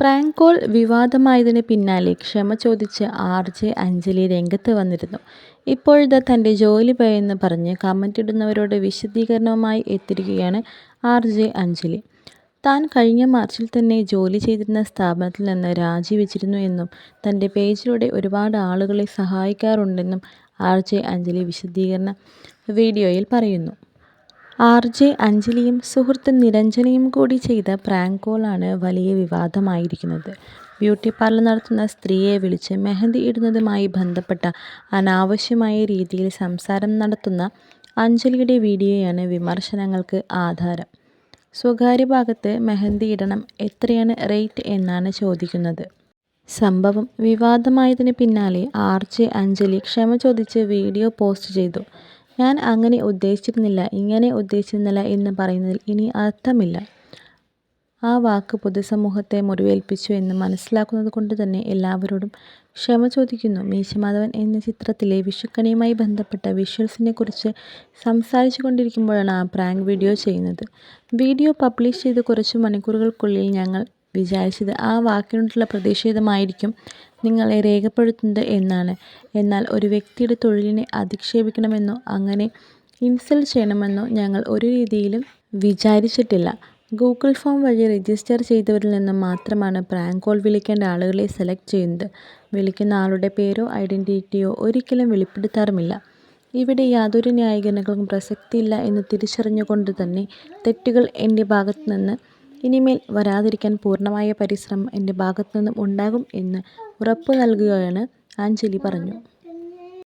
Prank call വിവാദമായതിന് പിന്നാലെ ക്ഷമ ചോദിച്ച് ആർ ജെ അഞ്ജലി രംഗത്ത് വന്നിരുന്നു. ഇപ്പോഴിതാ തന്റെ ജോലി പോയെന്ന് പറഞ്ഞ് കമന്റിടുന്നവരോട് വിശദീകരണവുമായി എത്തിയിരിക്കുകയാണ് ആർ ജെ അഞ്ജലി. താൻ കഴിഞ്ഞ മാർച്ചിൽ തന്നെ ജോലി ചെയ്തിരുന്ന സ്ഥാപനത്തിൽ നിന്ന് രാജിവെച്ചിരുന്നു എന്നും തന്റെ പേജിലൂടെ ഒരുപാട് ആളുകളെ സഹായിക്കാറുണ്ടെന്നും ആർ ജെ അഞ്ജലി വിശദീകരണ വീഡിയോയിൽ പറയുന്നു. ആർ ജെ അഞ്ജലിയും സുഹൃത്ത് നിരഞ്ജനയും കൂടി ചെയ്ത പ്രാങ്ക് കോളാണ് വലിയ വിവാദമായിരിക്കുന്നത്. ബ്യൂട്ടി പാർലർ നടത്തുന്ന സ്ത്രീയെ വിളിച്ച് മെഹന്തി ഇടുന്നതുമായി ബന്ധപ്പെട്ട അനാവശ്യമായ രീതിയിൽ സംസാരം നടത്തുന്ന അഞ്ജലിയുടെ വീഡിയോയാണ് വിമർശനങ്ങൾക്ക് ആധാരം. സ്വകാര്യ ഭാഗത്ത് മെഹന്തി ഇടണം എത്രയാണ് റേറ്റ് എന്നാണ് ചോദിക്കുന്നത്. സംഭവം വിവാദമായതിന് പിന്നാലെ ആർ ജെ അഞ്ജലി ക്ഷമ ചോദിച്ച് വീഡിയോ പോസ്റ്റ് ചെയ്തു. ഞാൻ അങ്ങനെ ഉദ്ദേശിച്ചിരുന്നില്ല ഇങ്ങനെ ഉദ്ദേശിച്ചിരുന്നില്ല എന്ന് പറയുന്നതിൽ ഇനി അർത്ഥമില്ല. ആ വാക്ക് പൊതുസമൂഹത്തെ മുറിവേൽപ്പിച്ചു എന്ന് മനസ്സിലാക്കുന്നത് കൊണ്ട് തന്നെ എല്ലാവരോടും ക്ഷമ ചോദിക്കുന്നു. മീശമാധവൻ എന്ന ചിത്രത്തിലെ വിഷുക്കണിയുമായി ബന്ധപ്പെട്ട വിഷ്വൽസിനെ കുറിച്ച് സംസാരിച്ചു കൊണ്ടിരിക്കുമ്പോഴാണ് ആ പ്രാങ്ക് വീഡിയോ ചെയ്യുന്നത്. വീഡിയോ പബ്ലിഷ് ചെയ്ത് കുറച്ച് മണിക്കൂറുകൾക്കുള്ളിൽ ഞങ്ങൾ വിചാരിച്ചത് ആ വാക്കിനോടുള്ള പ്രതിഷേധമായിരിക്കും നിങ്ങളെ രേഖപ്പെടുത്തുന്നത് എന്നാണ്. എന്നാൽ ഒരു വ്യക്തിയുടെ തൊഴിലിനെ അധിക്ഷേപിക്കണമെന്നോ അങ്ങനെ ഇൻസൾട്ട് ചെയ്യണമെന്നോ ഞങ്ങൾ ഒരു രീതിയിലും വിചാരിച്ചിട്ടില്ല. ഗൂഗിൾ ഫോം വഴി രജിസ്റ്റർ ചെയ്തവരിൽ നിന്ന് മാത്രമാണ് പ്രാങ്ക് കോൾ വിളിക്കേണ്ട ആളുകളെ സെലക്ട് ചെയ്യുന്നത്. വിളിക്കുന്ന ആളുടെ പേരോ ഐഡന്റിറ്റിയോ ഒരിക്കലും വെളിപ്പെടുത്താറുമില്ല. ഇവിടെ യാതൊരു ന്യായീകരണങ്ങൾക്കും പ്രസക്തിയില്ല എന്ന് തിരിച്ചറിഞ്ഞുകൊണ്ട് തന്നെ തെറ്റുകൾ എന്റെ ഭാഗത്തു നിന്ന് ഇനിമേൽ വരാതിരിക്കാൻ പൂർണമായ പരിശ്രമം എന്റെ ഭാഗത്തു നിന്നും ഉണ്ടാകും എന്ന് ഉറപ്പു നൽകുകയാണ് അഞ്ജലി പറഞ്ഞു.